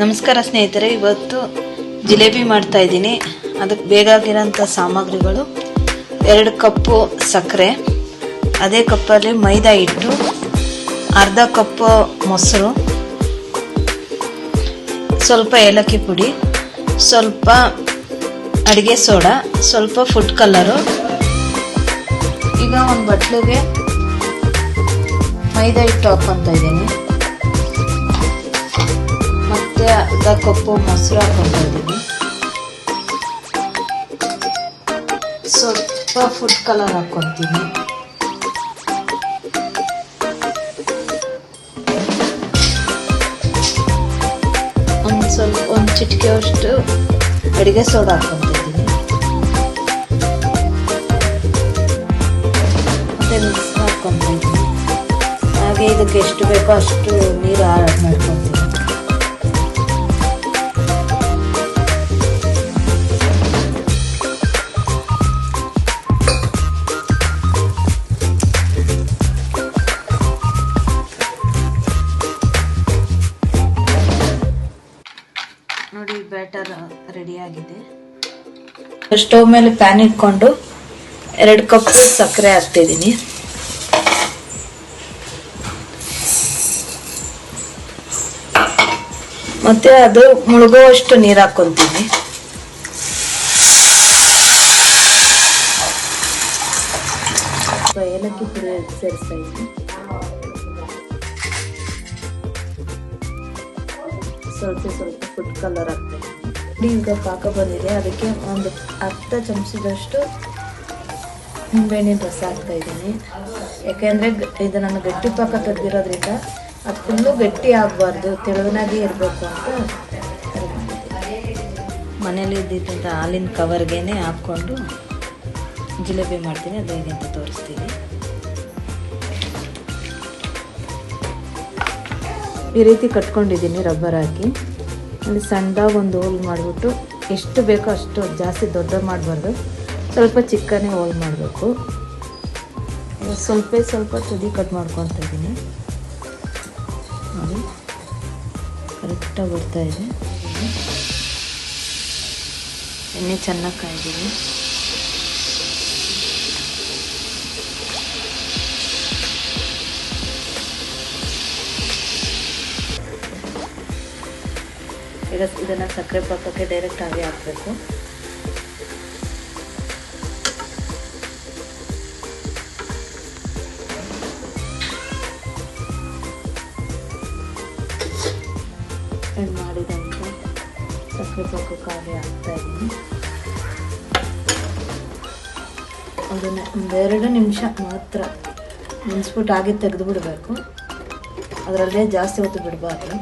ನಮಸ್ಕಾರ ಸ್ನೇಹಿತರೆ, ಇವತ್ತು ಜಿಲೇಬಿ ಮಾಡ್ತಾ ಇದ್ದೀನಿ. ಅದಕ್ಕೆ ಬೇಕಾಗಿರೋಂಥ ಸಾಮಗ್ರಿಗಳು. ಎರಡು ಕಪ್ಪು ಸಕ್ಕರೆ, ಅದೇ ಕಪ್ಪಲ್ಲಿ ಮೈದಾ ಹಿಟ್ಟು, ಅರ್ಧ ಕಪ್ಪು ಮೊಸರು, ಸ್ವಲ್ಪ ಏಲಕ್ಕಿ ಪುಡಿ, ಸ್ವಲ್ಪ ಅಡುಗೆ ಸೋಡಾ, ಸ್ವಲ್ಪ ಫುಡ್ ಕಲರು. ಈಗ ಒಂದು ಬಟ್ಲಿಗೆ ಮೈದಾ ಹಿಟ್ಟು ಹಾಕ್ಕೊತಾ ಇದ್ದೀನಿ. ಮತ್ತೆ ಅರ್ಧ ಕಪ್ಪು ಮೊಸರು ಹಾಕೊಂಡಿದ್ದೀನಿ ಸ್ವಲ್ಪ ಫುಡ್ ಕಲರ್ ಹಾಕ್ಕೊತೀನಿ ಒಂದು ಸ್ವಲ್ಪ, ಒಂದು ಚಿಟಿಕೆ ಅಷ್ಟು ಅಡುಗೆ ಸೋಡಾ ಹಾಕ್ಕೊತಿದ್ದೀನಿ ಮತ್ತೆ ಮಿಕ್ಸ್ ಮಾಡ್ಕೊತಾ ಇದ್ದೀನಿ ಹಾಗೆ ಇದಕ್ಕೆ ಎಷ್ಟು ಬೇಕೋ ಅಷ್ಟು ನೀರು ಆಡ್ ಮಾಡ್ಕೊತೀನಿ ನೋಡಿ ಬ್ಯಾಟರ್ ರೆಡಿ ಆಗಿದೆ. ಸ್ಟವ್ ಮೇಲೆ ಪ್ಯಾನ್ ಇಟ್ಕೊಂಡು ಎರಡು ಕಪ್ ಸಕ್ಕರೆ ಹಾಕ್ತಿದ್ದೀನಿ. ಮತ್ತೆ ಅದು ಮುಳುಗುವಷ್ಟು ನೀರು ಹಾಕ್ಕೊಂತೀನಿ ಏಲಕ್ಕಿ ಪುಡಿ ಸೇರಿಸ್ತಾ ಇದ್ದೀನಿ. ಸ್ವಲ್ಪ ಸ್ವಲ್ಪ ಫುಡ್ ಕಲರ್ ಆಗ್ತಿದೆ ಈಗ ಪಾಕ ಬಂದಿದೆ. ಅದಕ್ಕೆ ಒಂದು ಅರ್ಧ ಚಮಚದಷ್ಟು ನಿಂಬೆಹಣ್ಣೆ ರಸ ಹಾಕ್ತಾ ಇದ್ದೀನಿ. ಯಾಕೆಂದರೆ ಇದು ನಾನು ಗಟ್ಟಿ ಪಾಕ ತೆಗೆದಿರೋದ್ರಿಂದ ಅದು ಫುಲ್ಲು ಗಟ್ಟಿ ಆಗಬಾರ್ದು. ತೆಳುವನಾಗಿ ಇರಬೇಕು ಅಂತ ಮನೇಲಿ ಇದ್ದಿದ್ದಂಥ ಹಾಲಿನ ಕವರ್ಗೆ ಹಾಕ್ಕೊಂಡು ಜಿಲೇಬಿ ಮಾಡ್ತೀನಿ. ಅದು ಹೇಗೆ ಅಂತ ತೋರಿಸ್ತೀನಿ. ಈ ರೀತಿ ಕಟ್ಕೊಂಡಿದ್ದೀನಿ ರಬ್ಬರ್ ಹಾಕಿ. ಅಲ್ಲಿ ಸಣ್ಣದಾಗಿ ಒಂದು ಹೋಲ್ ಮಾಡಿಬಿಟ್ಟು ಎಷ್ಟು ಬೇಕೋ ಅಷ್ಟು ಜಾಸ್ತಿ ದೊಡ್ಡ ಮಾಡಬಾರ್ದು. ಸ್ವಲ್ಪ ಚಿಕ್ಕನೇ ಹೋಲ್ ಮಾಡಬೇಕು. ಸ್ವಲ್ಪ ಸ್ವಲ್ಪ ತುದಿ ಕಟ್ ಮಾಡ್ಕೊತಾ ಇದ್ದೀನಿ. ಕರೆಕ್ಟಾಗಿ ಬರ್ತಾಯಿದೆ ಎಣ್ಣೆ ಚೆನ್ನಾಗಿ ಕಾಯ್ದಿದೆ ಈಗ ಇದನ್ನು ಸಕ್ಕರೆ ಪಾಕಕ್ಕೆ ಡೈರೆಕ್ಟ್ ಆಗಿ ಹಾಕಬೇಕು. ಮಾಡಿದಂತೆ ಸಕ್ಕರೆ ಪಾಕಕ್ಕಾಗಿ ಹಾಕ್ತಾ ಇದ್ದೀನಿ ಅದನ್ನು ಒಂದೆರಡು ನಿಮಿಷ ಮಾತ್ರ ನೆನೆಸ್ಬಿಟ್ಟು ಹಾಗೆ ತೆಗೆದು ಬಿಡಬೇಕು. ಅದರಲ್ಲೇ ಜಾಸ್ತಿ ಹೊತ್ತು ಬಿಡಬಾರ್ದು.